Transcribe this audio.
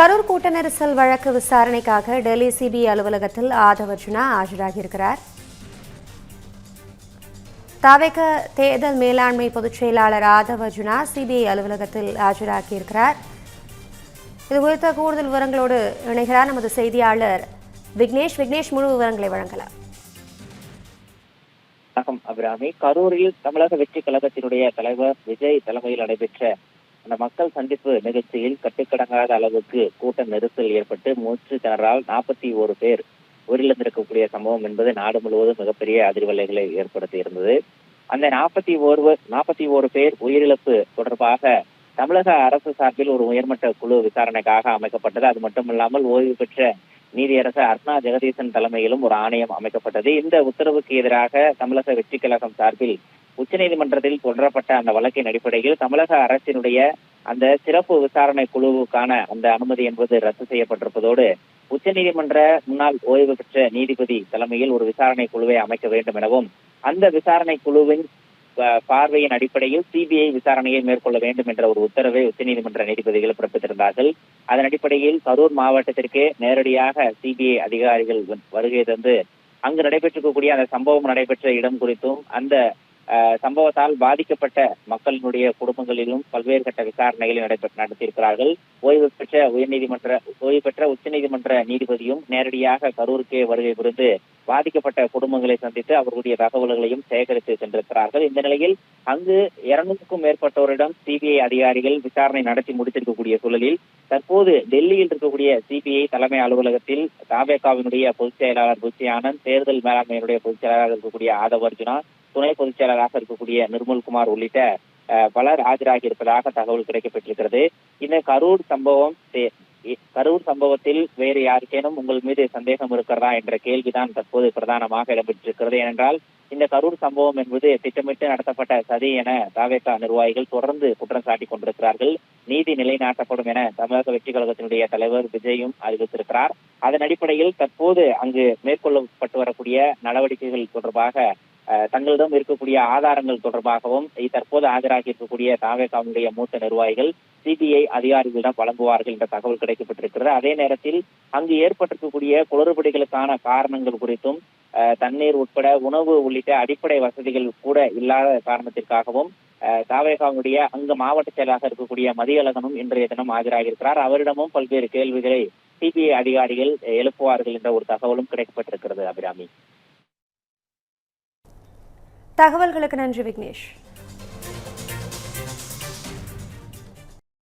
கரூர் கூட்ட நெரிசல் வழக்கு விசாரணைக்காக டெல்லி சிபிஐ அலுவலகத்தில் ஆதவ் அர்ஜுனா ஆஜராகியிருக்கிறார். தவிக தேர்தல் மேலாண்மை பொதுச் செயலாளர் ஆதவ் அர்ஜுனா சிபிஐ அலுவலகத்தில் ஆஜராகியிருக்கிறார். இது குறித்த கூடுதல் விவரங்களோடு இணைகிறார் நமது செய்தியாளர் விக்னேஷ். விக்னேஷ் முழு விவரங்களை வழங்கலாம். அபிராமி. கரூரில் தமிழக வெற்றி கழகத்தினுடைய தலைவர் விஜய் தலைமையில் நடைபெற்ற அந்த மக்கள் சந்திப்பு நிகழ்ச்சியில் கட்டுக்கடங்காத அளவுக்கு கூட்ட நெரிசல் ஏற்பட்டு மூச்சு திணறால் நாற்பத்தி ஒரு பேர் உயிரிழந்திருக்கக்கூடிய சம்பவம் என்பது நாடு முழுவதும் மிகப்பெரிய அதிர்வலைகளை ஏற்படுத்தி இருந்தது. அந்த நாற்பத்தி ஒரு நாற்பத்தி ஒரு பேர் உயிரிழப்பு தொடர்பாக தமிழக அரசு சார்பில் ஒரு உயர்மட்ட குழு விசாரணைக்காக அமைக்கப்பட்டது. அது மட்டுமில்லாமல் ஓய்வு பெற்ற நீதியரசர் அர்ணா ஜெகதீசன் தலைமையிலும் ஒரு ஆணையம் அமைக்கப்பட்டது. இந்த உத்தரவுக்கு எதிராக தமிழக வெற்றி கழகம் சார்பில் உச்சநீதிமன்றத்தில் தொடரப்பட்ட அந்த வழக்கின் அடிப்படையில் தமிழக அரசினுடைய அந்த சிறப்பு விசாரணை குழுவுக்கான அந்த அனுமதி என்பது ரத்து செய்யப்பட்டிருப்பதோடு உச்சநீதிமன்ற முன்னாள் ஓய்வு பெற்ற நீதிபதி தலைமையில் ஒரு விசாரணை குழுவை அமைக்க வேண்டும் எனவும் அந்த விசாரணை குழுவின் பார்வையின் அடிப்படையில் சிபிஐ விசாரணையை மேற்கொள்ள வேண்டும் என்ற ஒரு உத்தரவை உச்சநீதிமன்ற நீதிபதிகள் பிறப்பித்திருந்தார்கள். அதன் அடிப்படையில் கரூர் மாவட்டத்திற்கு நேரடியாக சிபிஐ அதிகாரிகள் வருகை தந்து அங்கு நடைபெற்றிருக்கக்கூடிய அந்த சம்பவம் நடைபெற்ற இடம் குறித்தும் அந்த சம்பவத்தால் பாதிக்கப்பட்ட மக்களினுடைய குடும்பங்களிலும் பல்வேறு கட்ட விசாரணைகளை நடைபெற்று நடத்தியிருக்கிறார்கள். ஓய்வு பெற்ற உயர்நீதிமன்ற ஓய்வு பெற்ற உச்சநீதிமன்ற நீதிபதியும் நேரடியாக கரூருக்கே வருகை புரிந்து பாதிக்கப்பட்ட குடும்பங்களை சந்தித்து அவர்களுடைய தகவல்களையும் சேகரித்து சென்றிருக்கிறார்கள். இந்த நிலையில் அங்கு இருநூறுக்கும் மேற்பட்டோரிடம் சிபிஐ அதிகாரிகள் விசாரணை நடத்தி முடித்திருக்கக்கூடிய சூழலில் தற்போது டெல்லியில் இருக்கக்கூடிய சிபிஐ தலைமை அலுவலகத்தில் தாவேகாவினுடைய பொதுச் செயலாளர் புச்சி ஆனந்த் தேர்தல் மேலாண்மையினுடைய பொதுச் செயலாளர் இருக்கக்கூடிய ஆதவ் அர்ஜுனா துணை பொதுச் செயலராக இருக்கக்கூடிய நிர்மல்குமார் உள்ளிட்ட பலர் ஆஜராகி இருப்பதாக தகவல் கிடைக்கப்பட்டிருக்கிறது. இந்த கரூர் சம்பவம் கரூர் சம்பவத்தில் வேறு யாருக்கேனும் உங்கள் மீது சந்தேகம் இருக்கிறதா என்ற கேள்விதான் தற்போது பிரதானமாக இடம்பெற்றிருக்கிறது. ஏனென்றால் இந்த கரூர் சம்பவம் என்பது திட்டமிட்டு நடத்தப்பட்ட சதி என தாவேகா நிர்வாகிகள் தொடர்ந்து குற்றம் சாட்டிக் கொண்டிருக்கிறார்கள். நீதி நிலைநாட்டப்படும் என தமிழக வெற்றி கழகத்தினுடைய தலைவர் விஜயும் அறிவித்திருக்கிறார். அதன் அடிப்படையில் தற்போது அங்கு மேற்கொள்ளப்பட்டு வரக்கூடிய நடவடிக்கைகள் தொடர்பாக தங்களிடம் இருக்கக்கூடிய ஆதாரங்கள் தொடர்பாகவும் தற்போது ஆஜராகி இருக்கக்கூடிய தாவேகாவுடைய மூத்த நிர்வாகிகள் சிபிஐ அதிகாரிகளிடம் வழங்குவார்கள் என்ற தகவல் கிடைக்கப்பட்டிருக்கிறது. அதே நேரத்தில் அங்கு ஏற்பட்டிருக்கக்கூடிய குளறுபடிகளுக்கான காரணங்கள் குறித்தும் தண்ணீர் உட்பட உணவு உள்ளிட்ட அடிப்படை வசதிகள் கூட இல்லாத காரணத்திற்காகவும் அஹ், தாவேகாவுடைய அங்கு மாவட்ட செயலாக இருக்கக்கூடிய மதியழகனும் இன்றைய தினம் ஆஜராகியிருக்கிறார். அவரிடமும் பல்வேறு கேள்விகளை சிபிஐ அதிகாரிகள் எழுப்புவார்கள் என்ற ஒரு தகவலும் கிடைக்கப்பட்டிருக்கிறது அபிராமி. தகவல்களுக்கு நன்றி விக்னேஷ்.